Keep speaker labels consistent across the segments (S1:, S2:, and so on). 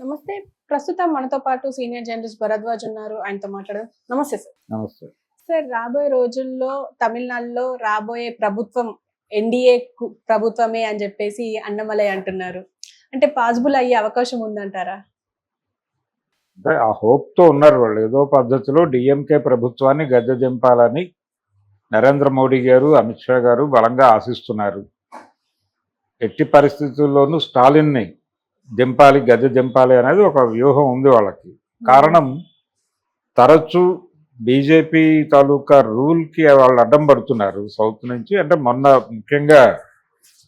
S1: నమస్తే. ప్రస్తుతం మనతో పాటు సీనియర్ జర్నలిస్ట్ భరద్వాజ్ ఉన్నారు. ఆయనతో మాట్లాడదాం. నమస్తే సార్.
S2: నమస్తే.
S1: సార్ రాబోయే రోజుల్లో తమిళనాడులో రాబోయే ప్రభుత్వం ఎన్డీఏ ప్రభుత్వమే అని చెప్పేసి అన్నమలై అంటున్నారు. అంటే పాసిబుల్ అయ్యే అవకాశం ఉందంటారా?
S2: అంటే ఆ హోప్తో ఉన్నారు వాళ్ళు. ఏదో పద్ధతిలో డిఎంకే ప్రభుత్వాన్ని గద్దె దింపాలని నరేంద్ర మోడీ గారు అమిత్ షా గారు బలంగా ఆశిస్తున్నారు. ఎట్టి పరిస్థితుల్లోనూ స్టాలిన్ని దింపాలి గద్దె దింపాలి అనేది ఒక వ్యూహం ఉంది వాళ్ళకి. కారణం తరచూ బీజేపీ తాలూకా రూల్కి వాళ్ళు అడ్డం పడుతున్నారు. సౌత్ నుంచి అంటే మొన్న ముఖ్యంగా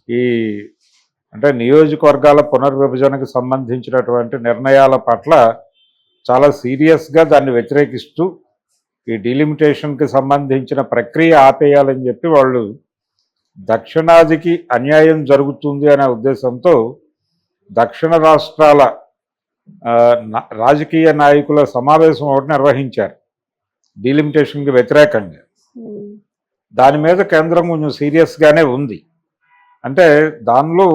S2: ఈ అంటే నియోజకవర్గాల పునర్విభజనకు సంబంధించినటువంటి నిర్ణయాల పట్ల చాలా సీరియస్గా దాన్ని వ్యతిరేకిస్తూ ఈ డీలిమిటేషన్కి సంబంధించిన ప్రక్రియ ఆపేయాలని చెప్పి వాళ్ళు దక్షిణాదికి అన్యాయం జరుగుతుంది అనే ఉద్దేశంతో దక్షిణ రాష్ట్రాల రాజకీయ నాయకుల సమావేశం ఒకటి నిర్వహించారు. డీలిమిటేషన్కి వ్యతిరేకంగా. దాని మీద కేంద్రం కొంచెం సీరియస్గానే ఉంది. అంటే దానిలో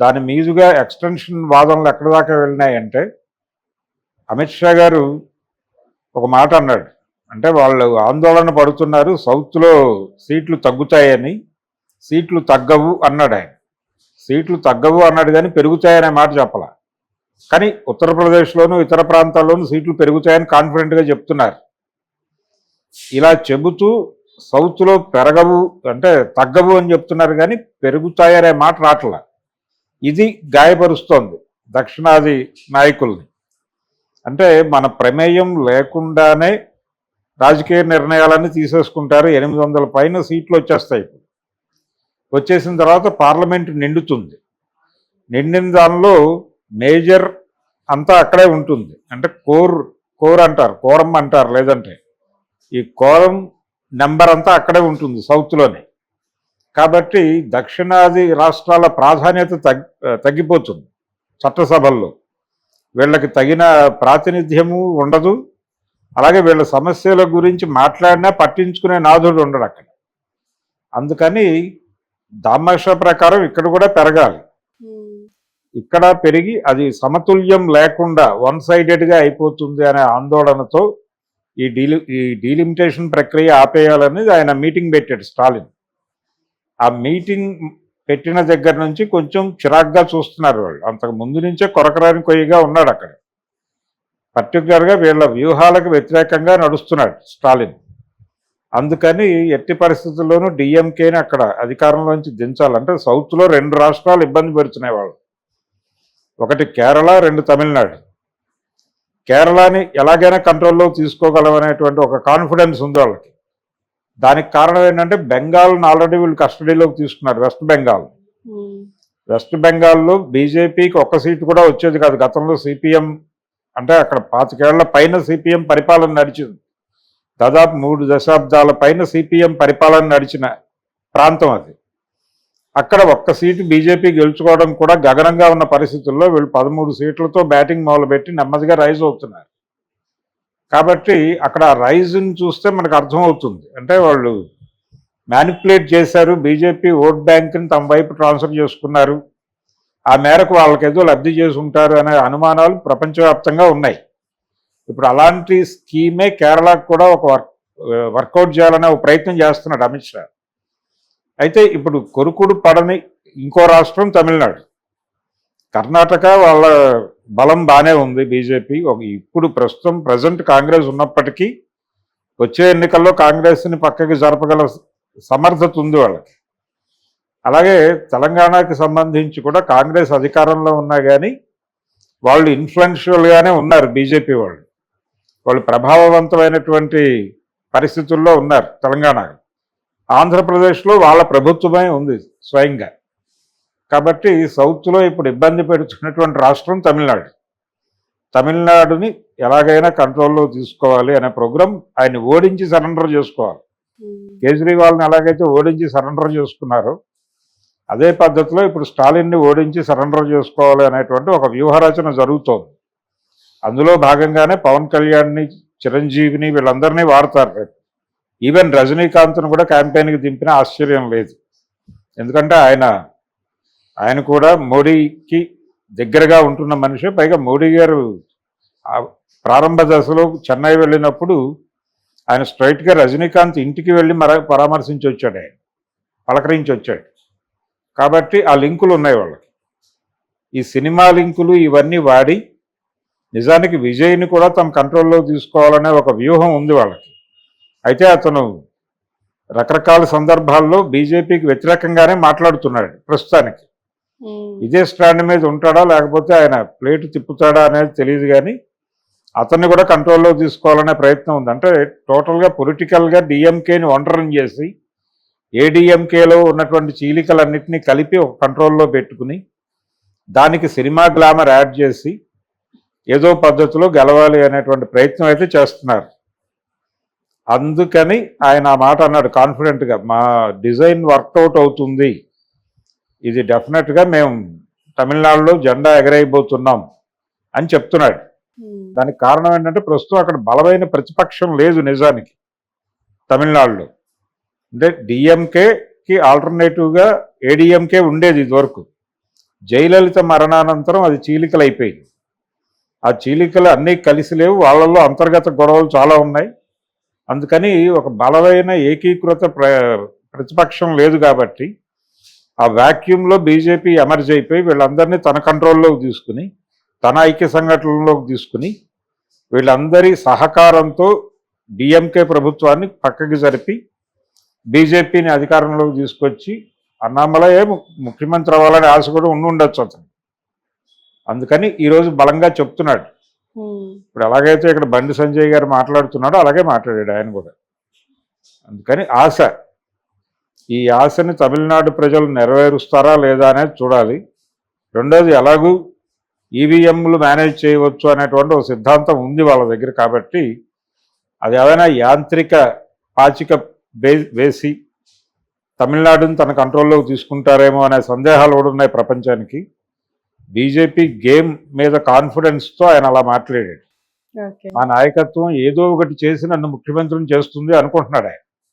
S2: దాని మీదుగా ఎక్స్టెన్షన్ వాదనలు ఎక్కడి దాకా వెళ్ళినాయంటే అమిత్ షా గారు ఒక మాట అన్నాడు. అంటే వాళ్ళు ఆందోళన పడుతున్నారు సౌత్లో సీట్లు తగ్గుతాయని సీట్లు తగ్గవు అన్నాడు ఆయన. సీట్లు తగ్గవు అన్నాడు కానీ పెరుగుతాయనే మాట చెప్పాల. కానీ ఉత్తరప్రదేశ్లోను ఇతర ప్రాంతాల్లోనూ సీట్లు పెరుగుతాయని కాన్ఫిడెంట్గా చెప్తున్నారు. ఇలా చెబుతూ సౌత్లో పెరగవు అంటే తగ్గవు అని చెప్తున్నారు కానీ పెరుగుతాయనే మాట రాట్ల. ఇది గాయపరుస్తోంది దక్షిణాది నాయకుల్ని. అంటే మన ప్రమేయం లేకుండానే రాజకీయ నిర్ణయాలన్నీ తీసేసుకుంటారు. ఎనిమిది వందల పైన సీట్లు వచ్చేస్తాయి ఇప్పుడు. వచ్చేసిన తర్వాత పార్లమెంట్ నిండుతుంది. నిండిన దానిలో మేజర్ అంతా అక్కడే ఉంటుంది. అంటే కోర్ కోర్ అంటారు కోరం అంటారు లేదంటే. ఈ కోరం నెంబర్ అంతా అక్కడే ఉంటుంది సౌత్లోనే. కాబట్టి దక్షిణాది రాష్ట్రాల ప్రాధాన్యత తగ్గిపోతుంది చట్టసభల్లో. వీళ్ళకి తగిన ప్రాతినిధ్యము ఉండదు. అలాగే వీళ్ళ సమస్యల గురించి మాట్లాడినా పట్టించుకునే నాథుడు ఉండడు అక్కడ. అందుకని దామాషా ప్రకారం ఇక్కడ కూడా పెరగాలి. ఇక్కడ పెరిగి అది సమతుల్యం లేకుండా వన్ సైడెడ్గా అయిపోతుంది అనే ఆందోళనతో ఈ డీలి ఈ డీలిమిటేషన్ ప్రక్రియ ఆపేయాలనేది ఆయన మీటింగ్ పెట్టాడు స్టాలిన్. ఆ మీటింగ్ పెట్టిన దగ్గర నుంచి కొంచెం చిరాగ్గా చూస్తున్నారు వాళ్ళు. అంతకు ముందు నుంచే కొరకరాని కొయ్యగా ఉన్నాడు అక్కడ. పర్టికులర్గా వీళ్ళ వ్యూహాలకు వ్యతిరేకంగా నడుస్తున్నాడు స్టాలిన్. అందుకని ఎట్టి పరిస్థితుల్లోనూ డిఎంకేని అక్కడ అధికారంలోంచి దించాలంటే సౌత్లో రెండు రాష్ట్రాలు ఇబ్బంది పెడుతున్నాయి వాళ్ళు. ఒకటి కేరళ రెండు తమిళనాడు. కేరళని ఎలాగైనా కంట్రోల్లో తీసుకోగలమనేటువంటి ఒక కాన్ఫిడెన్స్ ఉంది వాళ్ళకి. దానికి కారణం ఏంటంటే బెంగాల్ని ఆల్రెడీ వీళ్ళు కస్టడీలోకి తీసుకున్నారు వెస్ట్ బెంగాల్. వెస్ట్ బెంగాల్లో బీజేపీకి ఒక్క సీటు కూడా వచ్చేది కాదు. గతంలో సిపిఎం అంటే అక్కడ పాతికేళ్ళ పైన సిపిఎం పరిపాలన నడిచింది. దాదాపు మూడు దశాబ్దాల పైన సిపిఎం పరిపాలన నడిచిన ప్రాంతం అది. అక్కడ ఒక్క సీటు బీజేపీ గెలుచుకోవడం కూడా గగనంగా ఉన్న పరిస్థితుల్లో వీళ్ళు పదమూడు సీట్లతో బ్యాటింగ్ మొదలుపెట్టి నెమ్మదిగా రైజ్ అవుతున్నారు. కాబట్టి అక్కడ రైజ్ని చూస్తే మనకు అర్థమవుతుంది. అంటే వాళ్ళు మ్యానిపులేట్ చేశారు బీజేపీ ఓట్ బ్యాంక్ని తమ వైపు ట్రాన్స్ఫర్ చేసుకున్నారు. ఆ మేరకు వాళ్ళకేదో లబ్ధి చేసి ఉంటారు అనే అనుమానాలు ప్రపంచవ్యాప్తంగా ఉన్నాయి. ఇప్పుడు అలాంటి స్కీమే కేరళకు కూడా ఒక వర్క్ వర్కౌట్ చేయాలనే ఒక ప్రయత్నం చేస్తున్నాడు అమిత్ షా. అయితే ఇప్పుడు కొరుకుడు పడని ఇంకో రాష్ట్రం తమిళనాడు. కర్ణాటక వాళ్ళ బలం బాగానే ఉంది బీజేపీ. ఒక ఇప్పుడు ప్రస్తుతం ప్రజెంట్ కాంగ్రెస్ ఉన్నప్పటికీ వచ్చే ఎన్నికల్లో కాంగ్రెస్ని పక్కకి జరపగల సమర్థత ఉంది వాళ్ళకి. అలాగే తెలంగాణకి సంబంధించి కూడా కాంగ్రెస్ అధికారంలో ఉన్నా కానీ వాళ్ళు ఇన్ఫ్లుయెన్షియల్గానే ఉన్నారు బీజేపీ వాళ్ళు. వాళ్ళు ప్రభావవంతమైనటువంటి పరిస్థితుల్లో ఉన్నారు తెలంగాణ ఆంధ్రప్రదేశ్లో వాళ్ళ ప్రభుత్వమే ఉంది స్వయంగా. కాబట్టి సౌత్లో ఇప్పుడు ఇబ్బంది పెడుతున్నటువంటి రాష్ట్రం తమిళనాడు. తమిళనాడుని ఎలాగైనా కంట్రోల్లో తీసుకోవాలి అనే ప్రోగ్రాం ఆయన ఓడించి సరెండర్ చేసుకోవాలి. కేజ్రీవాల్ని ఎలాగైతే ఓడించి సరెండర్ చేసుకున్నారో అదే పద్ధతిలో ఇప్పుడు స్టాలిన్ని ఓడించి సరెండర్ చేసుకోవాలి అనేటువంటి ఒక వ్యూహరచన జరుగుతోంది. అందులో భాగంగానే పవన్ కళ్యాణ్ని చిరంజీవిని వీళ్ళందరినీ వాడతారు రేపు. ఈవెన్ రజనీకాంత్ను కూడా క్యాంపెయిన్కి దింపిన ఆశ్చర్యం లేదు. ఎందుకంటే ఆయన ఆయన కూడా మోడీకి దగ్గరగా ఉంటున్న మనిషి. పైగా మోడీ గారు ప్రారంభ దశలో చెన్నై వెళ్ళినప్పుడు ఆయన స్ట్రైట్గా రజనీకాంత్ ఇంటికి వెళ్ళి మర పరామర్శించి వచ్చాడు ఆయన. పలకరించి వచ్చాడు కాబట్టి ఆ లింకులు ఉన్నాయి వాళ్ళకి. ఈ సినిమా లింకులు ఇవన్నీ వాడి నిజానికి విజయ్ని కూడా తమ కంట్రోల్లో తీసుకోవాలనే ఒక వ్యూహం ఉంది వాళ్ళకి. అయితే అతను రకరకాల సందర్భాల్లో బీజేపీకి వ్యతిరేకంగానే మాట్లాడుతున్నాడు ప్రస్తుతానికి. ఇదే స్టాండ్ మీద ఉంటాడా లేకపోతే ఆయన ప్లేట్ తిప్పుతాడా అనేది తెలియదు కానీ అతన్ని కూడా కంట్రోల్లో తీసుకోవాలనే ప్రయత్నం ఉంది. అంటే టోటల్గా పొలిటికల్గా డిఎంకేని ఒంటరం చేసి ఏడిఎంకేలో ఉన్నటువంటి చీలికలన్నింటినీ కలిపి ఒక కంట్రోల్లో పెట్టుకుని దానికి సినిమా గ్లామర్ యాడ్ చేసి ఏదో పద్ధతిలో గెలవాలి అనేటువంటి ప్రయత్నం అయితే చేస్తున్నారు. అందుకని ఆయన ఆ మాట అన్నాడు కాన్ఫిడెంట్గా మా డిజైన్ వర్కౌట్ అవుతుంది. ఇది డెఫినెట్గా మేము తమిళనాడులో జెండా ఎగరైపోతున్నాం అని చెప్తున్నాడు. దానికి కారణం ఏంటంటే ప్రస్తుతం అక్కడ బలమైన ప్రతిపక్షం లేదు నిజానికి తమిళనాడులో. అంటే డిఎంకేకి ఆల్టర్నేటివ్గా ఏడిఎంకే ఉండేది ఇదివరకు. జయలలిత మరణానంతరం అది చీలికలు అయిపోయింది ఆ చీలికలు అన్నీ కలిసి లేవు. వాళ్ళల్లో అంతర్గత గొడవలు చాలా ఉన్నాయి. అందుకని ఒక బలమైన ఏకీకృత ప్ర ప్రతిపక్షం లేదు కాబట్టి ఆ వాక్యూమ్లో బీజేపీ ఎమర్జ్ అయిపోయి వీళ్ళందరినీ తన కంట్రోల్లోకి తీసుకుని తన ఐక్య సంఘటనలోకి తీసుకుని వీళ్ళందరి సహకారంతో డిఎంకే ప్రభుత్వాన్ని పక్కకి జరిపి బీజేపీని అధికారంలోకి తీసుకొచ్చి అన్నామలయే ముఖ్యమంత్రి అవ్వాలనే ఆశ కూడా ఉండి ఉండొచ్చు అతను అందుకని ఈరోజు బలంగా చెప్తున్నాడు. ఇప్పుడు ఎలాగైతే ఇక్కడ బండి సంజయ్ గారు మాట్లాడుతున్నాడో అలాగే మాట్లాడాడు ఆయన కూడా. అందుకని ఆశ ఈ ఆశని తమిళనాడు ప్రజలు నెరవేరుస్తారా లేదా అనేది చూడాలి. రెండోది ఎలాగూ ఈవీఎంలు మేనేజ్ చేయవచ్చు అనేటువంటి ఒక సిద్ధాంతం ఉంది వాళ్ళ దగ్గర కాబట్టి అది ఏదైనా యాంత్రిక పాచిక వేసి తమిళనాడుని తన కంట్రోల్లోకి తీసుకుంటారేమో అనే సందేహాలు కూడా ఉన్నాయి ప్రపంచానికి. బీజేపీ గేమ్ మీద కాన్ఫిడెన్స్తో ఆయన అలా మాట్లాడాడు. మా నాయకత్వం ఏదో ఒకటి చేసి నన్ను ముఖ్యమంత్రిని చేస్తుంది అనుకుంటున్నాడు ఆయన.